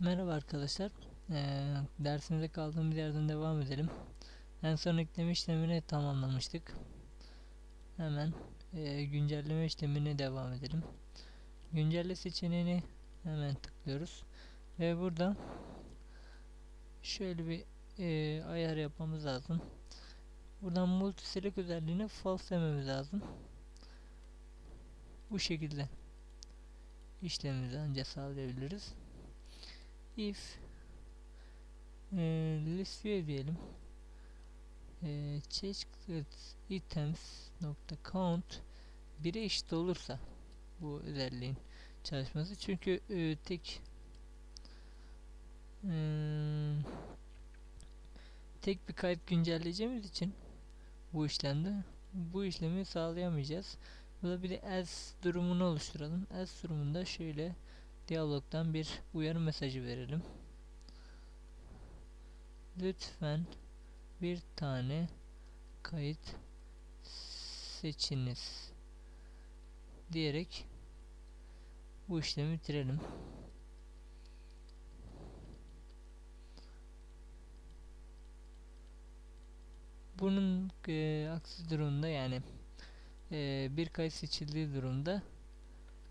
Merhaba arkadaşlar. Ee, dersimize kaldığımız yerden devam edelim. En son ekleme işlemini tamamlamıştık. Hemen e, güncelleme işlemine devam edelim. Güncelle seçeneğini hemen tıklıyoruz. Ve burada şöyle bir e, ayar yapmamız lazım. Buradan multiselect özelliğine false dememiz lazım. Bu şekilde işlemimizi ancak sağlayabiliriz if e, list view diyelim e, checked items nokta count 1'e eşit olursa bu özelliğin çalışması çünkü e, tek e, tek bir kayıt güncelleyeceğimiz için bu işlemde bu işlemi sağlayamayacağız. Burada bir de else durumunu oluşturalım. Else durumunda şöyle diyalogdan bir uyarı mesajı verelim. Lütfen bir tane kayıt seçiniz diyerek bu işlemi bitirelim. Bunun e, aksi durumda yani e, bir kayıt seçildiği durumda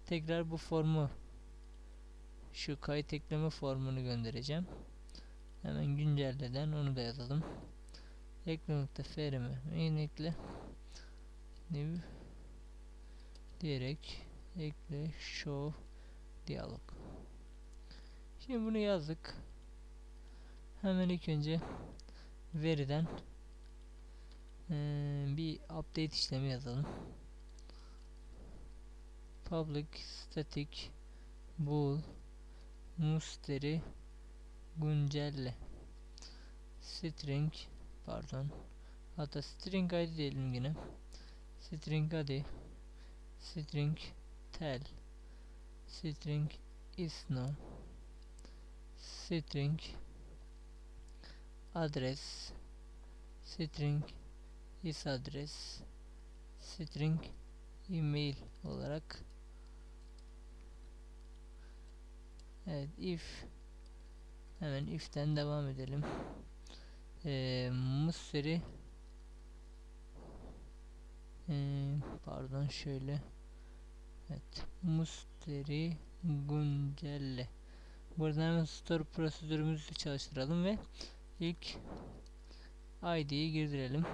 tekrar bu formu şu kayıt ekleme formunu göndereceğim. Hemen güncelleden onu da yazalım. Ekle.frm ekle new diyerek ekle show diyalog. Şimdi bunu yazdık. Hemen ilk önce veriden ee, bir update işlemi yazalım. Public static bool musteri güncelle. String pardon. Hatta string id diyelim yine. String id string tel. String isno string adres. String is adres. String email olarak Evet if. Hemen if'ten devam edelim. Ee, Mısır'ı ee, pardon şöyle. Evet musteri güncelle. Buradan hemen store prosedürümüzü çalıştıralım ve ilk id'yi girdirelim.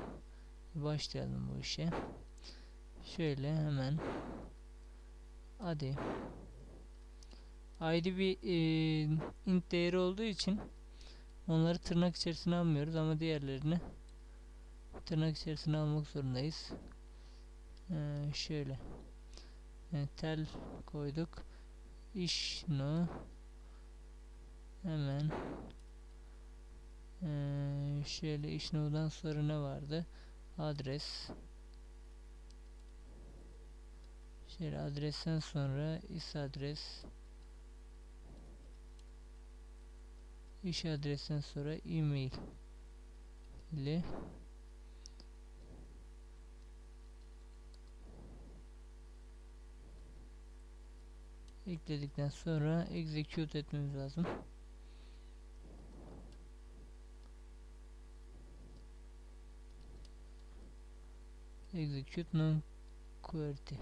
Başlayalım bu işe. Şöyle hemen. Hadi ayrı bir e, int değeri olduğu için onları tırnak içerisine almıyoruz ama diğerlerini tırnak içerisine almak zorundayız. Ee, şöyle e, tel koyduk. iş no hemen ee, şöyle iş no'dan sonra ne vardı? Adres şöyle adresten sonra is adres iş adresinden sonra e-mail ile ekledikten sonra execute etmemiz lazım. execute non QWERTY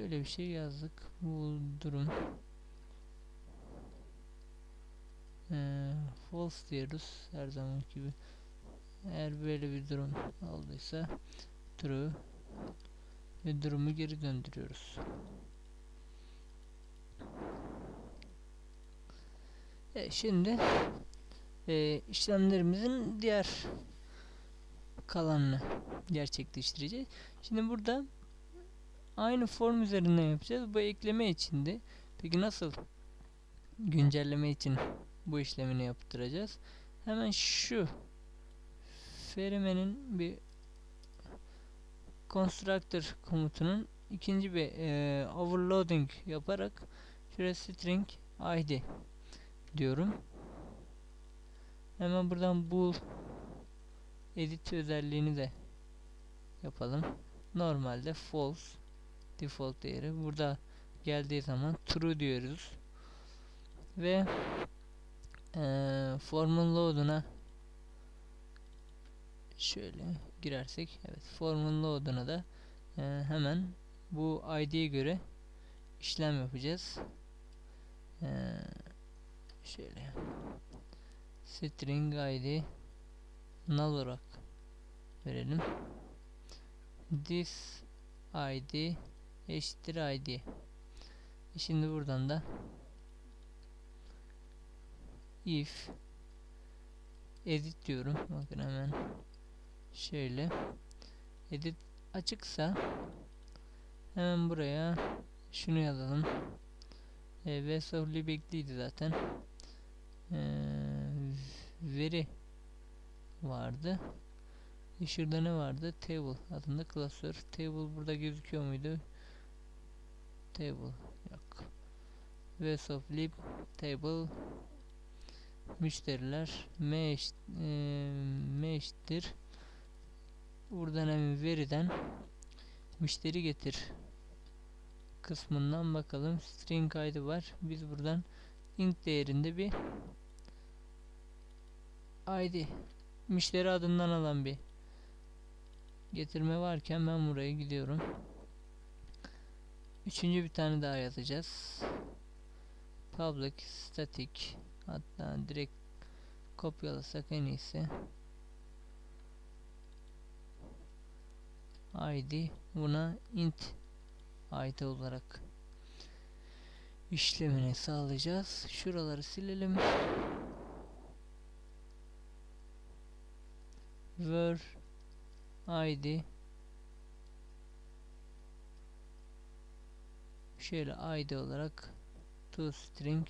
Böyle bir şey yazdık. Bu durum ee, false diyoruz her zaman gibi. Eğer böyle bir durum olduysa true ve durumu geri döndürüyoruz. Evet, şimdi e, işlemlerimizin diğer kalanını gerçekleştireceğiz. Şimdi burada Aynı form üzerinden yapacağız. Bu ekleme içinde. Peki nasıl güncelleme için bu işlemini yaptıracağız? Hemen şu Ferime'nin bir constructor komutunun ikinci bir e, overloading yaparak şuraya string id diyorum. Hemen buradan bool edit özelliğini de yapalım. Normalde false default değeri. Burada geldiği zaman true diyoruz. Ve e, formun load'una şöyle girersek evet formun load'una da e, hemen bu id'ye göre işlem yapacağız. E, şöyle string id null olarak verelim. This id eşittir id. E şimdi buradan da if edit diyorum. Bakın hemen şöyle edit açıksa hemen buraya şunu yazalım. E, Vesovli bekliydi zaten. E, veri vardı. E, şurada ne vardı? Table adında klasör. Table burada gözüküyor muydu? Table yok. Vesof table müşteriler m, e, eşittir. Buradan hemen veriden müşteri getir kısmından bakalım. String kaydı var. Biz buradan int değerinde bir id müşteri adından alan bir getirme varken ben buraya gidiyorum üçüncü bir tane daha yazacağız public static Hatta direkt kopyalasak en iyisi. ID buna int id olarak işlemini sağlayacağız. Şuraları silelim. Ver id şöyle id olarak toString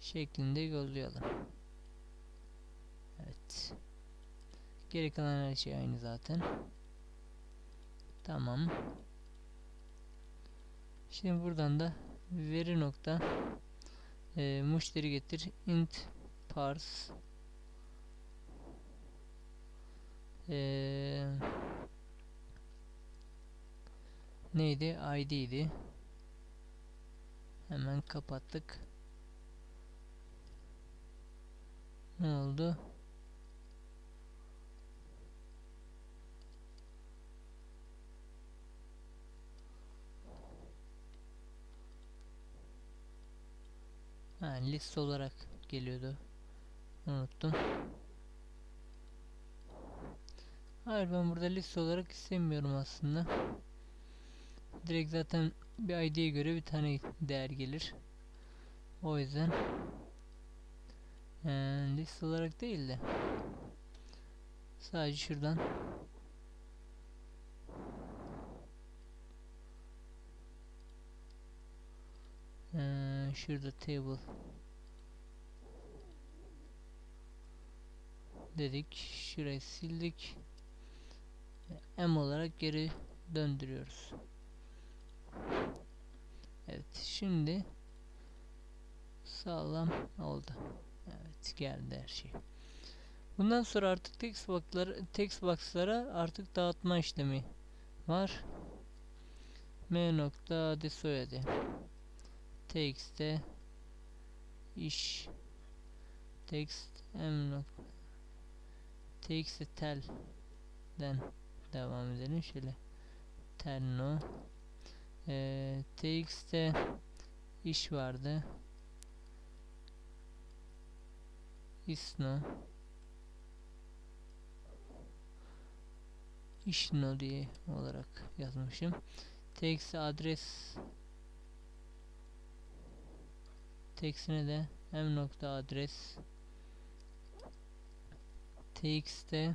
şeklinde yollayalım. Evet. Geri kalan her şey aynı zaten. Tamam. Şimdi buradan da veri nokta e, müşteri getir int parse e, neydi? id idi. Hemen kapattık. Ne oldu? Ha, liste olarak geliyordu. Unuttum. Hayır ben burada liste olarak istemiyorum aslında. Direkt zaten bir ID'ye göre bir tane değer gelir. O yüzden ee, liste olarak değil de sadece şuradan ee, şurada table dedik şurayı sildik m olarak geri döndürüyoruz evet şimdi sağlam oldu Evet geldi her şey. Bundan sonra artık text box'lara text box'lara artık dağıtma işlemi var. M nokta adı soyadı. Text'e iş text m nokta text'e tel'den devam edelim şöyle terno e, text'e iş vardı. İsno. İşno diye olarak yazmışım. Text adres. Textine de m nokta adres. Text'te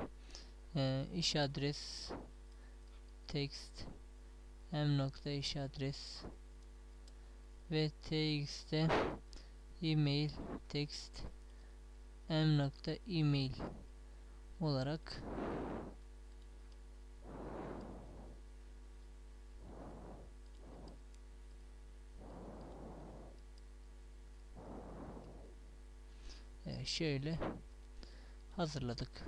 e, iş adres. Text m nokta iş adres ve text'te email text m nokta email olarak şöyle hazırladık.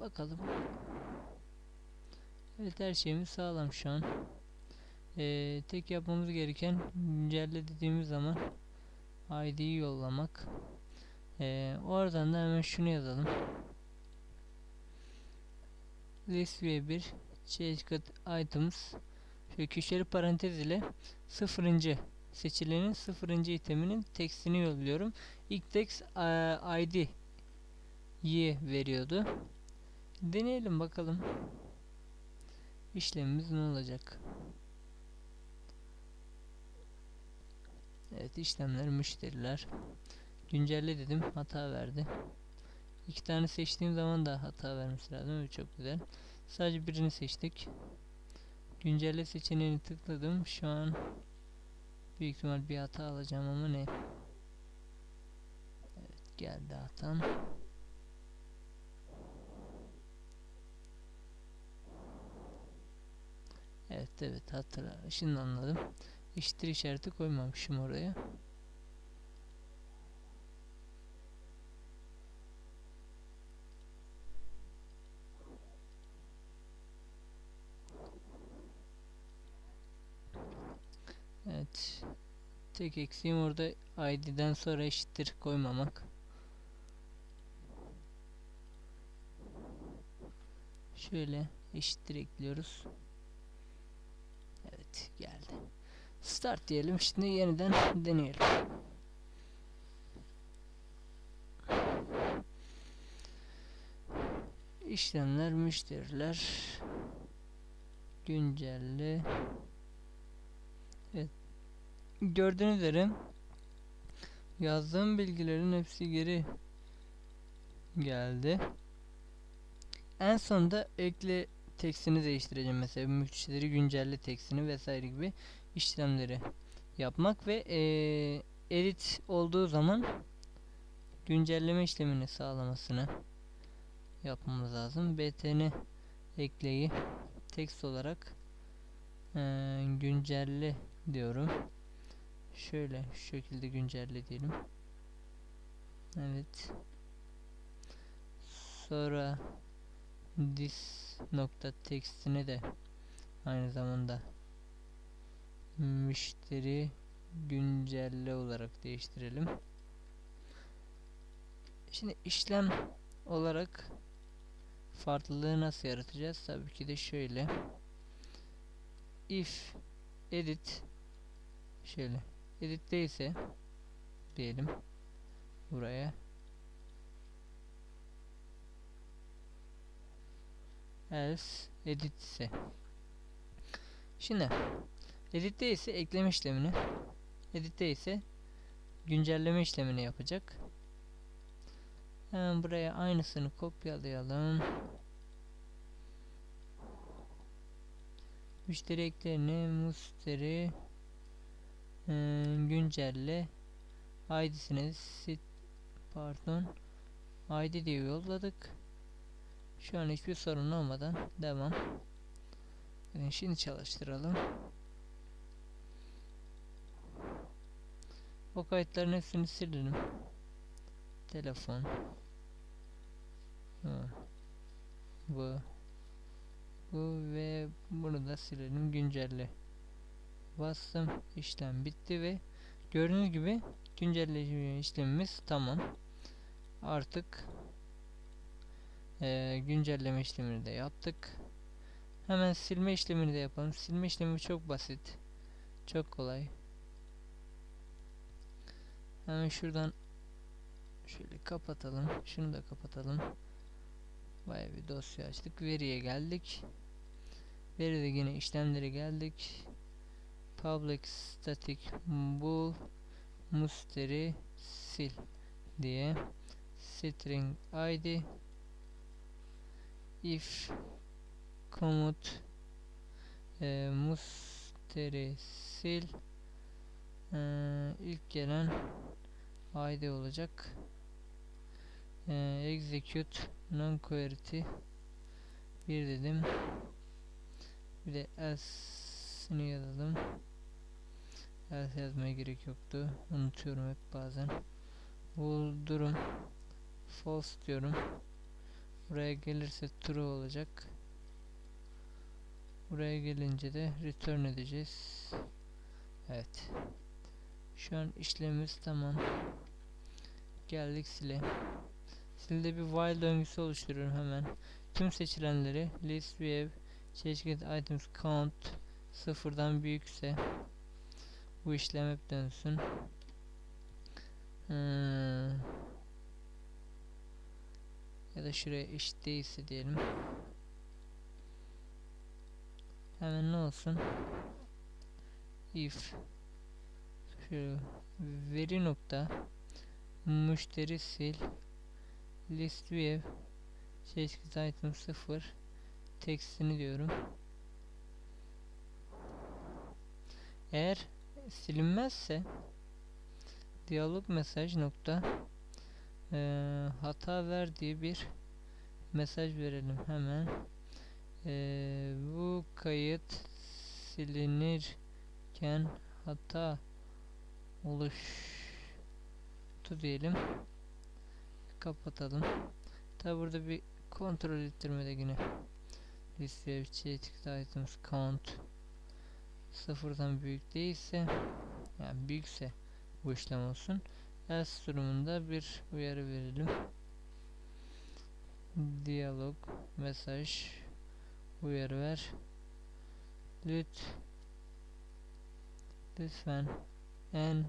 Bakalım Evet her şeyimiz sağlam şu an. Ee, tek yapmamız gereken güncelle dediğimiz zaman ID'yi yollamak. Ee, oradan da hemen şunu yazalım. List v1 change items şöyle köşeli parantez ile sıfırıncı seçilenin sıfırıncı iteminin tekstini yolluyorum. İlk text ID y veriyordu. Deneyelim bakalım. İşlemimiz ne olacak? Evet işlemler müşteriler. Güncelle dedim hata verdi. İki tane seçtiğim zaman da hata vermesi lazım. Çok güzel. Sadece birini seçtik. Güncelle seçeneğini tıkladım. Şu an büyük ihtimal bir hata alacağım ama ne? Evet geldi hatam. Evet evet hatırla. Şimdi anladım. Eşittir işareti koymamışım oraya. Evet. Tek eksiğim orada ID'den sonra eşittir koymamak. Şöyle eşittir ekliyoruz. Geldi. Start diyelim. Şimdi yeniden deneyelim. İşlemler, müşteriler, güncelle. Evet. Gördüğünüz üzere yazdığım bilgilerin hepsi geri geldi. En sonunda ekle tekstini değiştireceğim mesela müşteri güncelle tekstini vesaire gibi işlemleri yapmak ve e, edit olduğu zaman güncelleme işlemini sağlamasını yapmamız lazım. btn ekleyi tekst olarak e, güncelle diyorum. Şöyle şu şekilde güncelle diyelim. Evet. Sonra this nokta tekstini de aynı zamanda müşteri güncelle olarak değiştirelim. Şimdi işlem olarak farklılığı nasıl yaratacağız? Tabii ki de şöyle. If edit şöyle edit değilse diyelim buraya else edit ise. Şimdi editte ise ekleme işlemini editte ise güncelleme işlemini yapacak. Hemen buraya aynısını kopyalayalım. Müşteri eklerini müşteri e, güncelle. İd'sine sit pardon id diye yolladık şu an hiçbir sorun olmadan devam. Yani şimdi çalıştıralım. O kayıtların hepsini silelim. Telefon. Ha. Bu. Bu ve bunu da silelim. Güncelle. Bastım. işlem bitti ve gördüğünüz gibi güncelleme işlemimiz tamam. Artık ee, güncelleme işlemini de yaptık. Hemen silme işlemini de yapalım. Silme işlemi çok basit. Çok kolay. Hemen şuradan şöyle kapatalım. Şunu da kapatalım. Bayağı bir dosya açtık. Veriye geldik. Veride yine işlemlere geldik. Public static bool musteri sil diye string id if komut e, musteri sil e, ilk gelen id olacak. E, execute non query bir dedim. Bir de else'ini yazalım else yazmaya gerek yoktu. Unutuyorum hep bazen. Bu durum false diyorum Buraya gelirse true olacak. Buraya gelince de return edeceğiz. Evet. Şu an işlemimiz tamam. Geldik sile. Silde bir while döngüsü oluşturuyorum hemen. Tüm seçilenleri list view çeşit items count sıfırdan büyükse bu işlem hep dönsün. Hmm. Ya da şuraya eşit değilse diyelim. Hemen ne olsun? If şu veri nokta müşteri sil list view çeşit item 0 tekstini diyorum. Eğer silinmezse diyalog mesaj nokta e, hata ver diye bir mesaj verelim hemen. E, bu kayıt silinirken hata oluştu diyelim. Kapatalım. Tabi burada bir kontrol ettirmede yine listeye checked items count sıfırdan büyük değilse yani büyükse bu işlem olsun. Else durumunda bir uyarı verelim. Diyalog mesaj uyarı ver. Lüt lütfen en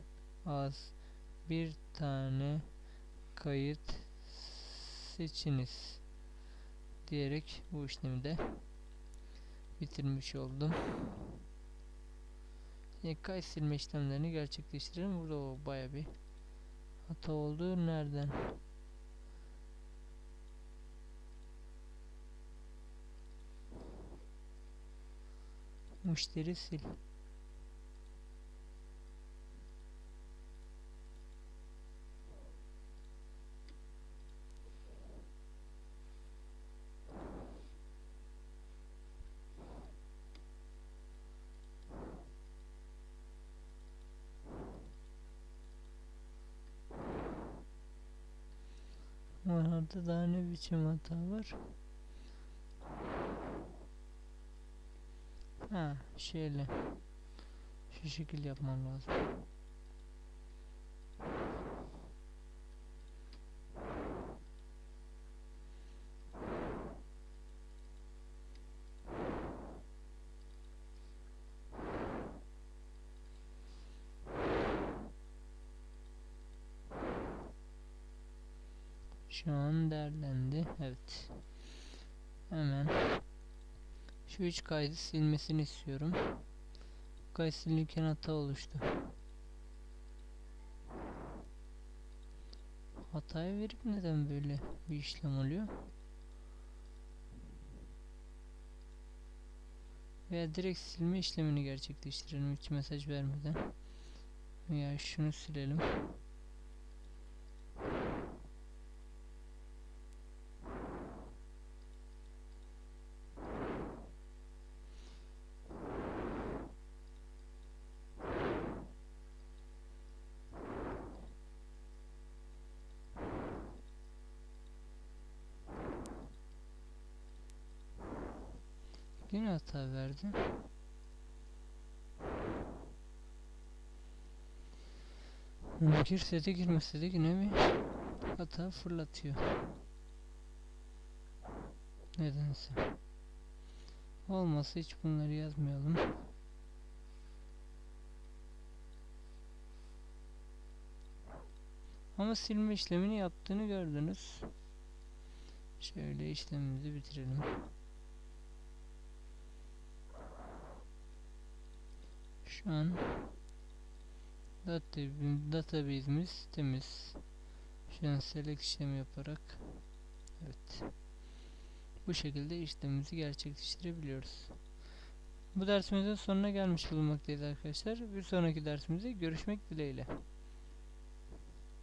az bir tane kayıt seçiniz diyerek bu işlemi de bitirmiş oldum. Yine kayıt silme işlemlerini gerçekleştirelim. Burada o baya bir hata oldu. Nereden? Müşteri sil. Orada daha ne biçim hata var? Ha şöyle şu şekil yapmam lazım. Şu an derlendi. Evet. Hemen şu üç kaydı silmesini istiyorum. Kayıt silinirken hata oluştu. Hatayı verip neden böyle bir işlem oluyor? Veya direkt silme işlemini gerçekleştirelim hiç mesaj vermeden. Veya şunu silelim. Yine hata verdi. Girse de girmese de yine bir hata fırlatıyor. Nedense. Olmasa hiç bunları yazmayalım. Ama silme işlemini yaptığını gördünüz. Şöyle işlemimizi bitirelim. Şu an database'imiz temiz. Şu an select işlemi yaparak evet bu şekilde işlemimizi gerçekleştirebiliyoruz. Bu dersimizin sonuna gelmiş bulunmaktayız arkadaşlar. Bir sonraki dersimizde görüşmek dileğiyle.